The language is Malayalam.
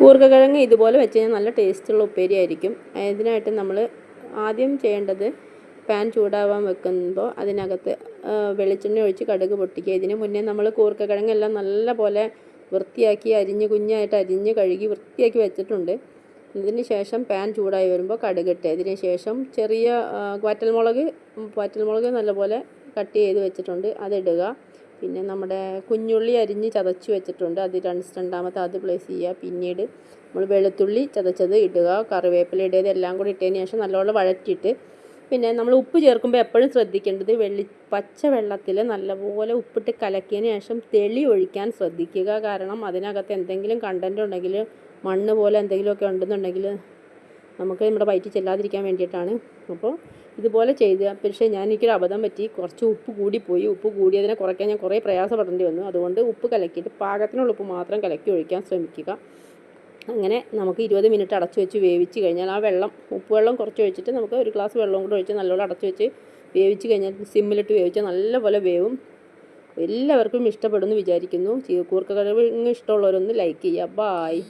കൂർക്കക്കിഴങ്ങ് ഇതുപോലെ വെച്ച് കഴിഞ്ഞാൽ നല്ല ടേസ്റ്റുള്ള ഉപ്പേരി ആയിരിക്കും ഇതിനായിട്ട് നമ്മൾ ആദ്യം ചെയ്യേണ്ടത് പാൻ ചൂടാവാൻ വെക്കുമ്പോൾ അതിനകത്ത് വെളിച്ചെണ്ണ ഒഴിച്ച് കടുക് പൊട്ടിക്കുക. ഇതിന് മുന്നേ നമ്മൾ കൂർക്കക്കിഴങ്ങെല്ലാം നല്ല പോലെ വൃത്തിയാക്കി അരിഞ്ഞ് കുഞ്ഞായിട്ട് അരിഞ്ഞ് കഴുകി വൃത്തിയാക്കി വെച്ചിട്ടുണ്ട്. ഇതിന് ശേഷം പാൻ ചൂടായി വരുമ്പോൾ കടുകിട്ട് ഇതിന് ശേഷം ചെറിയ വാറ്റൽമുളക് വറ്റൽമുളക് നല്ലപോലെ കട്ട് ചെയ്ത് വെച്ചിട്ടുണ്ട്. അതിടുക പിന്നെ നമ്മുടെ കുഞ്ഞുള്ളി അരിഞ്ഞ് ചതച്ച് വെച്ചിട്ടുണ്ട്. അത് രണ്ട് രണ്ടാമത്തെ അത് പ്ലേസ് ചെയ്യുക. പിന്നീട് നമ്മൾ വെളുത്തുള്ളി ചതച്ചത് ഇടുക. കറിവേപ്പില ഇടുക ഇതെല്ലാം കൂടി ഇട്ടതിന് ശേഷം നല്ലോണം വഴറ്റിയിട്ട് പിന്നെ നമ്മൾ ഉപ്പ് ചേർക്കുമ്പോൾ എപ്പോഴും ശ്രദ്ധിക്കേണ്ടത് വെള്ളി പച്ച വെള്ളത്തിൽ നല്ലപോലെ ഉപ്പിട്ട് കലക്കിയതിന് ശേഷം തെളി ഒഴിക്കാൻ ശ്രദ്ധിക്കുക. കാരണം അതിനകത്ത് എന്തെങ്കിലും കണ്ടന്റ് ഉണ്ടെങ്കിൽ മണ്ണ് പോലെ എന്തെങ്കിലുമൊക്കെ ഉണ്ടെന്നുണ്ടെങ്കിൽ നമുക്ക് നമ്മുടെ വയറ്റിൽ ചെല്ലാതിരിക്കാൻ വേണ്ടിയിട്ടാണ്. അപ്പോൾ ഇതുപോലെ ചെയ്ത് പക്ഷേ ഞാൻ എനിക്കൊരു അബദ്ധം പറ്റി കുറച്ച് ഉപ്പ് കൂടിപ്പോയി. ഉപ്പ് കൂടിയതിനെ കുറയ്ക്കാൻ ഞാൻ കുറേ പ്രയാസപ്പെടേണ്ടി വന്നു. അതുകൊണ്ട് ഉപ്പ് കലക്കിയിട്ട് പാകത്തിനുള്ള ഉപ്പ് മാത്രം കലക്കി ഒഴിക്കാൻ ശ്രമിക്കുക. അങ്ങനെ നമുക്ക് ഇരുപത് മിനിറ്റ് അടച്ചു വെച്ച് വേവിച്ച് കഴിഞ്ഞാൽ ആ വെള്ളം ഉപ്പ് വെള്ളം കുറച്ച് ഒഴിച്ചിട്ട് നമുക്ക് ഒരു ഗ്ലാസ് വെള്ളം കൂടെ ഒഴിച്ച് നല്ലോണം അടച്ചു വെച്ച് വേവിച്ച് കഴിഞ്ഞാൽ സിമ്മിലിട്ട് വേവിച്ചാൽ നല്ലപോലെ വേവും. എല്ലാവർക്കും ഇഷ്ടപ്പെടുമെന്ന് വിചാരിക്കുന്നു. കൂർക്ക കഴിവ് ഇഷ്ടമുള്ളവരൊന്ന് ലൈക്ക് ചെയ്യുക. ബായ്.